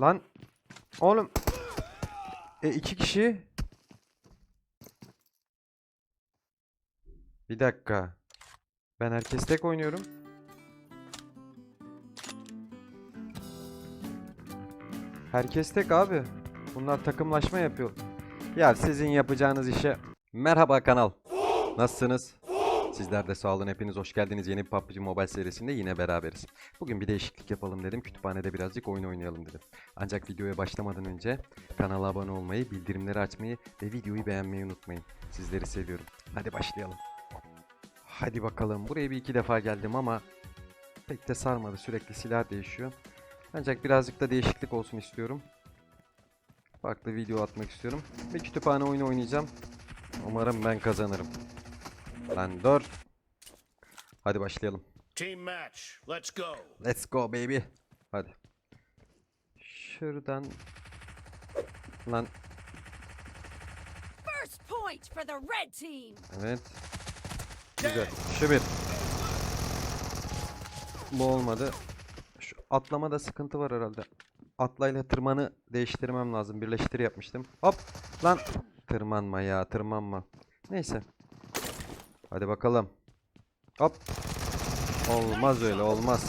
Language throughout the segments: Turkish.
Lan. Oğlum. E iki kişi. Bir dakika. Ben herkes tek oynuyorum. Herkes tek abi. Bunlar takımlaşma yapıyor. Ya sizin yapacağınız işe merhaba kanal. Nasılsınız? Sizler de sağ olun. Hepiniz hoş geldiniz. Yeni bir PUBG Mobile serisinde yine beraberiz. Bugün bir değişiklik yapalım dedim. Kütüphanede birazcık oyun oynayalım dedim. Ancak videoya başlamadan önce kanala abone olmayı, bildirimleri açmayı ve videoyu beğenmeyi unutmayın. Sizleri seviyorum. Hadi başlayalım. Hadi bakalım. Buraya bir iki defa geldim ama pek de sarmadı. Sürekli silah değişiyor. Ancak birazcık da değişiklik olsun istiyorum. Farklı video atmak istiyorum. Bir kütüphane oyunu oynayacağım. Umarım ben kazanırım. Lan dur. Hadi başlayalım. Team match. Let's go. Let's go baby. Hadi. Şuradan. Lan First point for the red team. evet. Güzel. Şu bir. Bu olmadı. Şu atlamada sıkıntı var herhalde. Atlayla tırmanı değiştirmem lazım. Birleştir yapmıştım. Hop. Lan. Tırmanma ya tırmanma. Neyse. Hadi bakalım. Hop. Olmaz öyle olmaz.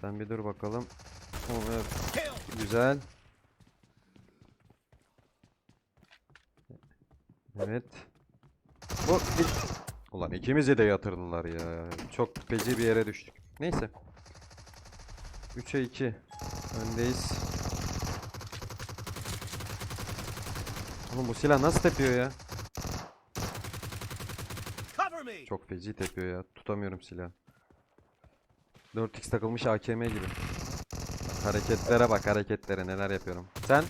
Sen bir dur bakalım. Güzel. Evet. Bu Ulan ikimizi de yatırdılar ya. Çok feci bir yere düştük. Neyse. 3'e 2. Öndeyiz. Oğlum bu silah nasıl tepiyor ya? Çok feci tepiyor ya. Tutamıyorum silah. 4x takılmış AKM gibi. Bak, hareketlere bak hareketlere neler yapıyorum. Sen?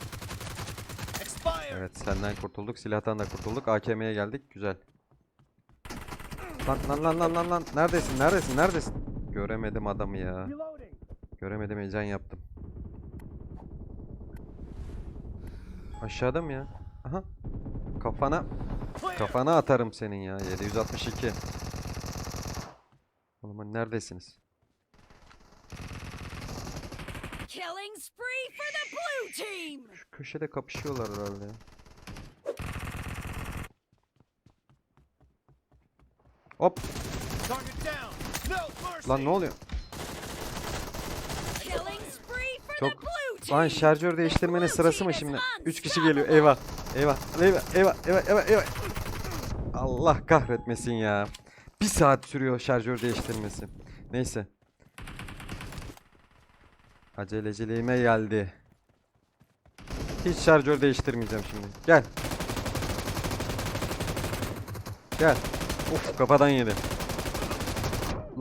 Evet senden kurtulduk. Silahtan da kurtulduk. AKM'ye geldik. Güzel. Lan lan lan lan lan lan. Neredesin? Neredesin? Neredesin? Göremedim adamı ya. Göremedim heyecan yaptım. Aşağıda mı ya? Aha. Kafana kafana atarım senin ya. 762. Neredesiniz? Killing spree for the blue team. Şu köşede kapışıyorlar herhalde. Hop. Lan ne oluyor? Çok-. Lan şarjör değiştirmenin sırası mı şimdi? 3 kişi geliyor. Eyvah. Eyvah. Eyvah. Eyvah. Eyvah. Eyvah. Eyvah. Allah kahretmesin ya. Bir saat sürüyor şarjör değiştirmesi. Neyse. Aceleciliğime geldi. Hiç şarjör değiştirmeyeceğim şimdi. Gel. Gel. Uf kafadan yedi.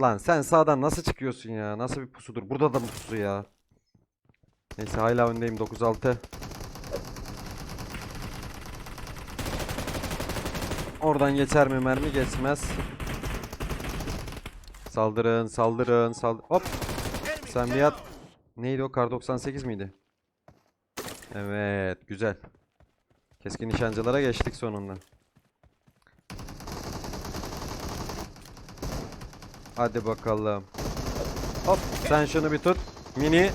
Lan sen sağdan nasıl çıkıyorsun ya? Nasıl bir pusudur? Burada da mı pusu ya? Neyse hala öndeyim 9-6. Oradan geçer mi mermi? Geçmez. Saldırın, saldırın, saldır. Hop! Sen bir yat. Neydi o? Kar 98 miydi? Evet, güzel. Keskin nişancılara geçtik sonunda. Hadi bakalım. Hop, sen şunu bir tut. Mini.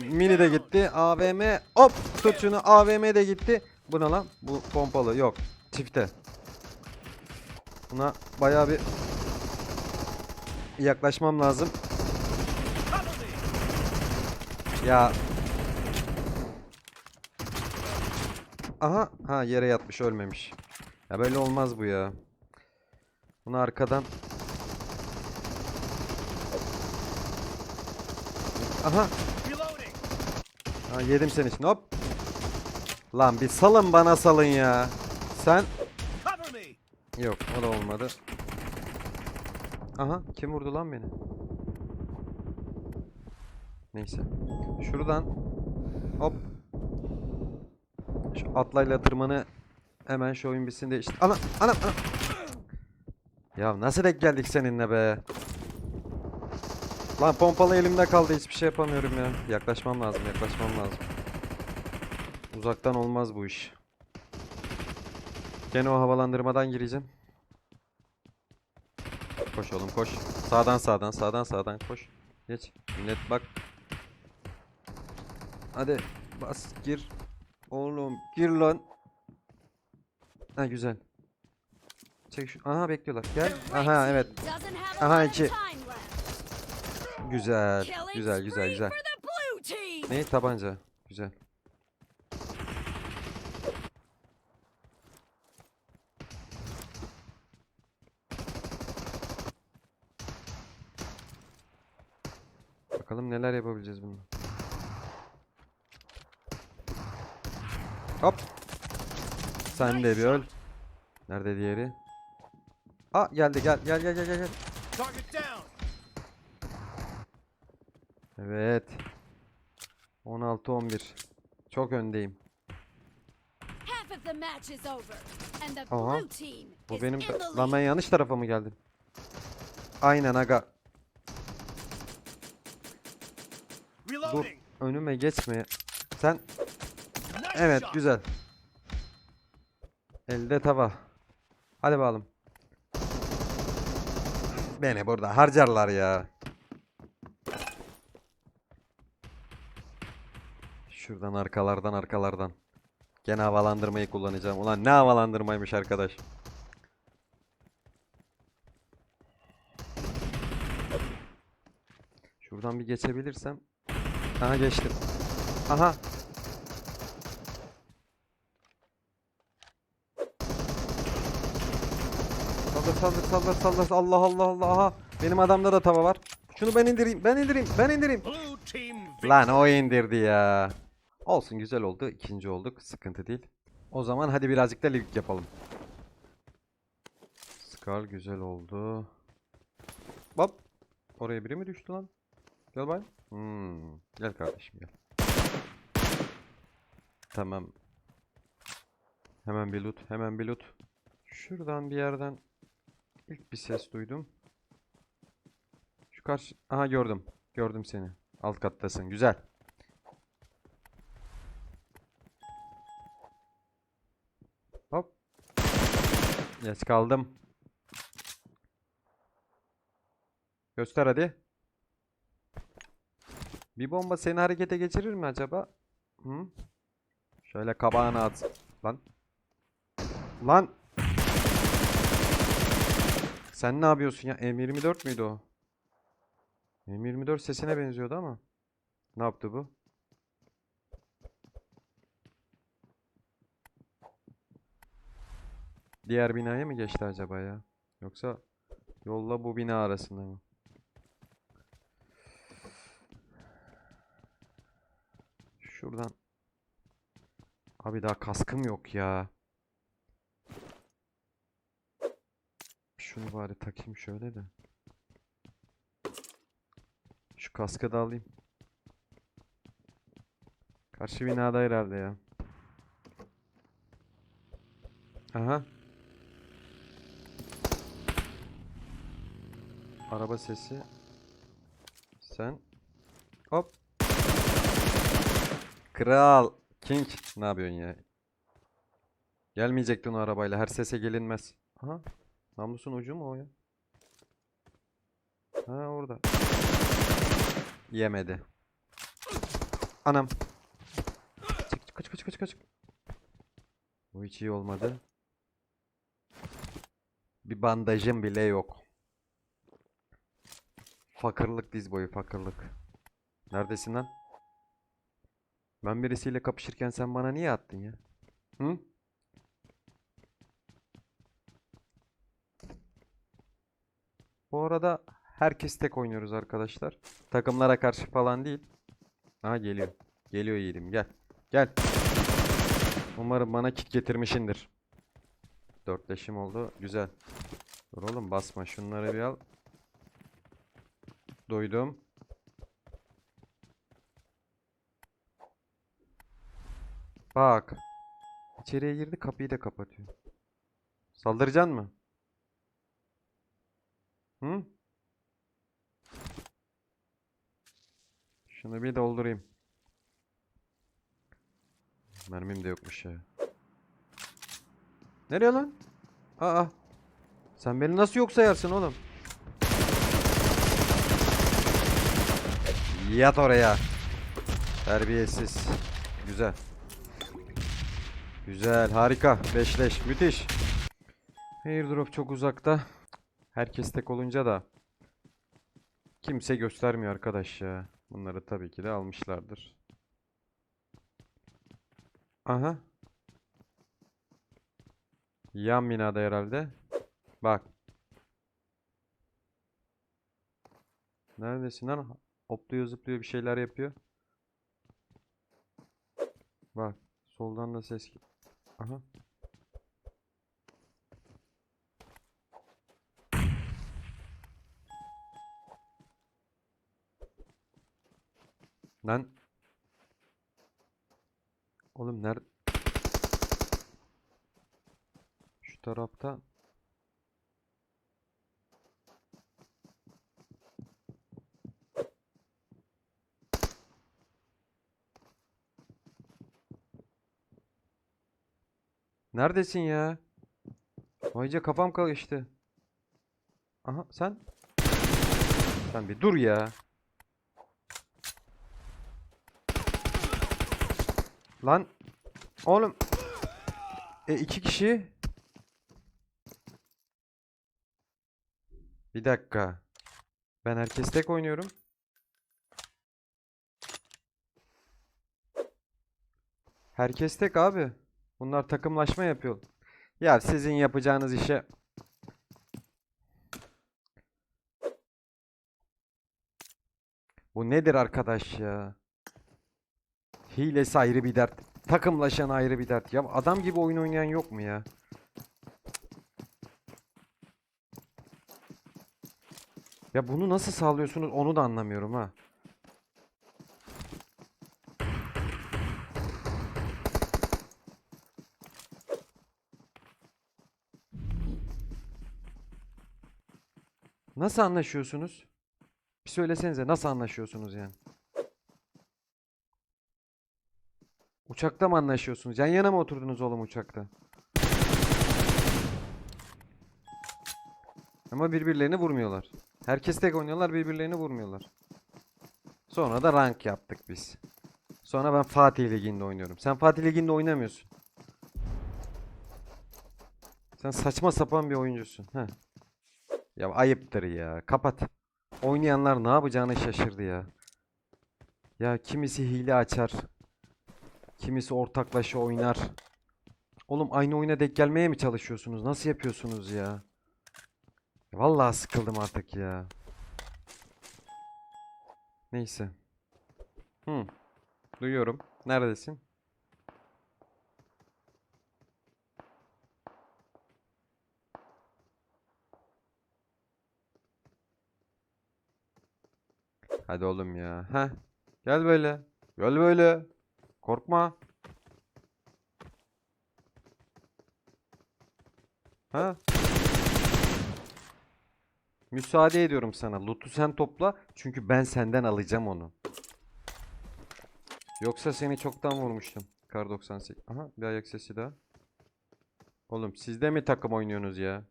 Mini de gitti. AVM. Hop, tut şunu. AVM de gitti. Bu ne lan? Bu pompalı. Yok. Çifte. Buna bayağı bir yaklaşmam lazım. Ya. Aha. Ha yere yatmış ölmemiş. Ya böyle olmaz bu ya. Bunu arkadan. Aha. Ha, yedim seni şimdi hop. Lan bir salın bana salın ya. Sen. Yok o da olmadı. Aha kim vurdu lan beni? Neyse. Şuradan hop. Şu atlayla tırmanı hemen şu oyun bitsin de işte. Ana ana ana. Ya nasıl denk geldik seninle be? Lan pompalı elimde kaldı hiçbir şey yapamıyorum ya. Yaklaşmam lazım yaklaşmam lazım. Uzaktan olmaz bu iş. Gene o havalandırmadan gireceğim. Koş oğlum koş. Sağdan sağdan sağdan sağdan koş. Geç. Millet bak. Hadi bas gir. Oğlum gir lan. Ha güzel. Çek şu. Aha bekliyorlar. Gel. Aha evet. Aha, iki. Güzel. Güzel güzel güzel. Ne tabanca. Güzel. Bakalım neler yapabileceğiz bununla. Hop. Sen de bir öl. Nerede diğeri? Aa geldi gel gel gel gel gel. Evet. 16-11. Çok öndeyim. Aha. Bu benim ben yanlış tarafa mı geldim? Aynen aga. Dur önüme geçme. Sen evet güzel. Elde tava. Hadi bakalım. Beni burada harcarlar ya. Şuradan arkalardan arkalardan. Gene havalandırmayı kullanacağım. Ulan ne havalandırmaymış arkadaş. Şuradan bir geçebilirsem. Aha geçtim. Aha. Saldır saldır saldır saldır. Allah Allah Allah. Aha. Benim adamda da tava var. Şunu ben indireyim. Ben indireyim. Ben indireyim. Lan o indirdi ya. Olsun güzel oldu. İkinci olduk. Sıkıntı değil. O zaman hadi birazcık da lig yapalım. Scar güzel oldu. Hop. Oraya biri mi düştü lan? Gel bay. Hmm. Gel kardeşim gel. Tamam. Hemen bir loot. Hemen bir loot. Şuradan bir yerden ilk bir ses duydum. Şu karşı... Aha gördüm. Gördüm seni. Alt kattasın. Güzel. Hop. Geç kaldım. Göster hadi. Bir bomba seni harekete geçirir mi acaba? Hı? Şöyle kabağına at. Lan. Lan. Sen ne yapıyorsun ya? M24 müydü o? M24 sesine benziyordu ama. Ne yaptı bu? Diğer binaya mı geçti acaba ya? Yoksa yolla bu bina arasında mı? Şuradan. Abi daha kaskım yok ya. Şunu bari takayım şöyle de. Şu kaskı da alayım. Karşı binada herhalde ya. Aha. Araba sesi. Sen. Hop. Kral. King. Ne yapıyorsun ya? Gelmeyecektin o arabayla. Her sese gelinmez. Aha. Namlusun ucu mu o ya? Ha orada. Yemedi. Anam. Çık kaç kaç kaç kaç. Bu hiç iyi olmadı. Bir bandajım bile yok. Fakırlık diz boyu fakırlık. Neredesin lan? Ben birisiyle kapışırken sen bana niye attın ya? Hı? Bu arada herkes tek oynuyoruz arkadaşlar. Takımlara karşı falan değil. Aha geliyor. Geliyor yiğidim gel. Gel. Umarım bana kit getirmişindir. Dörtleşim oldu. Güzel. Dur oğlum basma. Şunları bir al. Duydum. Bak. İçeriye girdi kapıyı da kapatıyor. Saldıracaksın mı? Hı? Şunu bir doldurayım. Mermim de yokmuş ya. Nereye lan? Aa. Sen beni nasıl yok sayarsın oğlum? Yat oraya. Terbiyesiz. Güzel. Güzel, harika. Beşleş, müthiş. Airdrop çok uzakta. Herkes tek olunca da kimse göstermiyor arkadaş ya. Bunları tabii ki de almışlardır. Aha. Yan binada herhalde. Bak. Neredesin lan? Hopluyor zıplıyor bir şeyler yapıyor. Bak. Soldan da ses gel- Aha. Lan. Oğlum nerede? Şu tarafta. Neredesin ya? Vayca kafam karıştı. Aha sen? Sen bir dur ya. Lan oğlum e iki kişi Bir dakika Ben herkes tek oynuyorum Herkes tek abi Bunlar takımlaşma yapıyor Ya sizin yapacağınız işe Bu nedir arkadaş ya Hilesi ayrı bir dert. Takımlaşan ayrı bir dert. Ya adam gibi oyun oynayan yok mu ya? Ya bunu nasıl sağlıyorsunuz onu da anlamıyorum ha. Nasıl anlaşıyorsunuz? Bir söylesenize nasıl anlaşıyorsunuz yani? Uçakta mı anlaşıyorsunuz? Yan yana mı oturdunuz oğlum uçakta? Ama birbirlerini vurmuyorlar. Herkes tek oynuyorlar, birbirlerini vurmuyorlar. Sonra da rank yaptık biz. Sonra ben Fatih Ligi'nde oynuyorum. Sen Fatih Ligi'nde oynamıyorsun. Sen saçma sapan bir oyuncusun. Heh. Ya ayıptır ya. Kapat. Oynayanlar ne yapacağını şaşırdı ya. Ya kimisi hile açar. Kimisi ortaklaşa oynar. Oğlum aynı oyuna denk gelmeye mi çalışıyorsunuz? Nasıl yapıyorsunuz ya? Vallahi sıkıldım artık ya. Neyse. Hı. Duyuyorum. Neredesin? Hadi oğlum ya. Heh. Gel böyle. Gel böyle. Korkma. Ha? Müsaade ediyorum sana. Loot'u sen topla. Çünkü ben senden alacağım onu. Yoksa seni çoktan vurmuştum. Kar 98. Aha bir ayak sesi daha. Oğlum siz de mi takım oynuyorsunuz ya?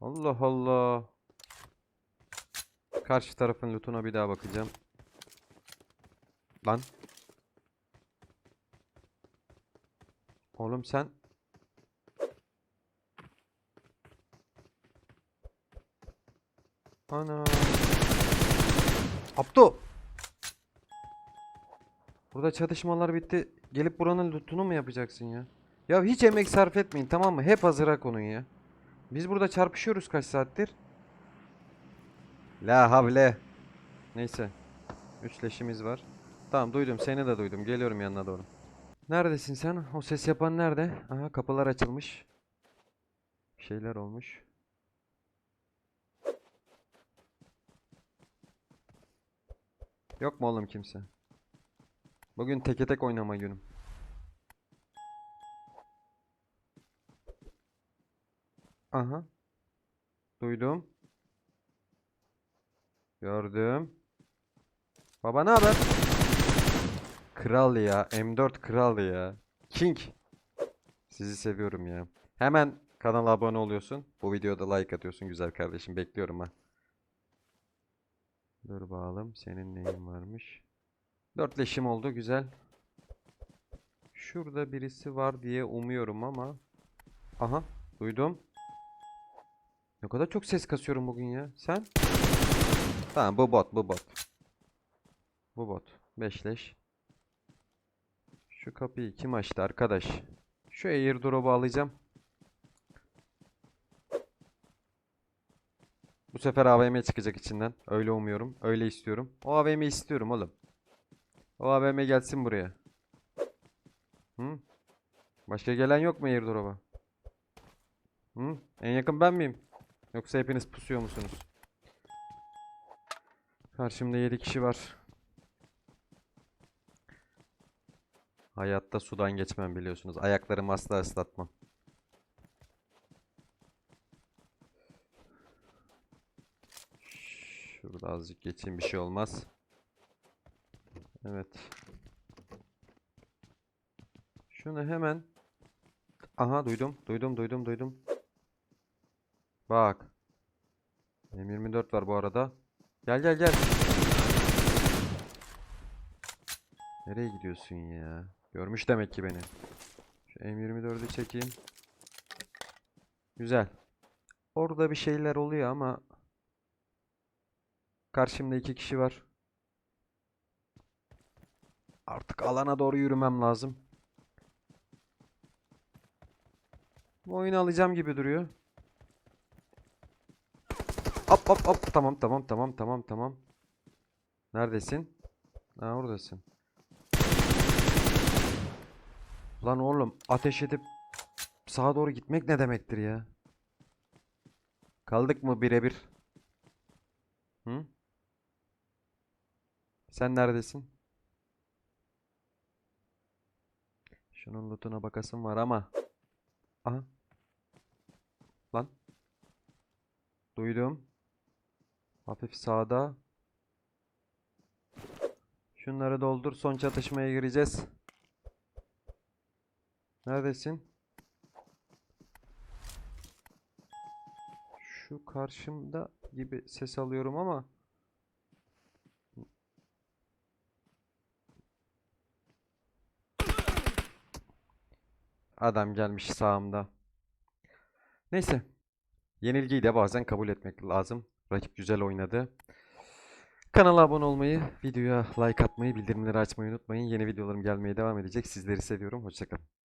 Allah Allah. Karşı tarafın lootuna bir daha bakacağım. Lan. Oğlum sen Ana. Abdo. Burada çatışmalar bitti. Gelip buranın lootunu mu yapacaksın ya? Ya hiç emek sarf etmeyin tamam mı? Hep hazıra konun ya. Biz burada çarpışıyoruz kaç saattir? La havle. Neyse. Üçleşimiz var. Tamam duydum seni de duydum. Geliyorum yanına doğru. Neredesin sen? O ses yapan nerede? Aha kapılar açılmış. Bir şeyler olmuş. Yok mu oğlum kimse? Bugün teke tek oynama günüm. Aha. Duydum. Gördüm. Baba ne haber? Kral ya. M4 kral ya. King. Sizi seviyorum ya. Hemen Kanala abone oluyorsun. Bu videoda like atıyorsun güzel kardeşim. Bekliyorum ha. Dur bakalım. Senin neyin varmış? Dört leşim oldu. Güzel. Şurada birisi var diye umuyorum ama. Aha. Duydum. Ne kadar çok ses kasıyorum bugün ya. Sen? Tamam bu bot bu bot. Bu bot. Beşleş. Şu kapıyı kim açtı arkadaş? Şu airdrop'u alacağım. Bu sefer AVM çıkacak içinden. Öyle umuyorum. Öyle istiyorum. O AVM istiyorum oğlum. O AVM gelsin buraya. Hı? Başka gelen yok mu airdrop'a? Hı? En yakın ben miyim? Yoksa hepiniz pusuyor musunuz? Karşımda 7 kişi var. Hayatta sudan geçmem biliyorsunuz. Ayaklarımı asla ıslatmam. Şurada azıcık geçeyim bir şey olmaz. Evet. Şunu hemen Aha duydum, duydum, duydum, duydum. Bak. M24 var bu arada. Gel gel gel. Nereye gidiyorsun ya? Görmüş demek ki beni. Şu M24'ü çekeyim. Güzel. Orada bir şeyler oluyor ama karşımda iki kişi var. Artık alana doğru yürümem lazım. Bu oyunu alacağım gibi duruyor. Hop hop hop. Tamam tamam tamam tamam tamam. Neredesin? Ha oradasın. Lan oğlum ateş edip sağa doğru gitmek ne demektir ya? Kaldık mı birebir? Hı? Sen neredesin? Şunun lootuna bakasım var ama. Aha. Lan. Duydum. Hafif sağda. Şunları doldur. Son çatışmaya gireceğiz. Neredesin? Şu karşımda gibi ses alıyorum ama adam gelmiş sağımda. Neyse. Yenilgiyi de bazen kabul etmek lazım. Rakip güzel oynadı. Kanala abone olmayı, videoya like atmayı, bildirimleri açmayı unutmayın. Yeni videolarım gelmeye devam edecek. Sizleri seviyorum. Hoşçakalın.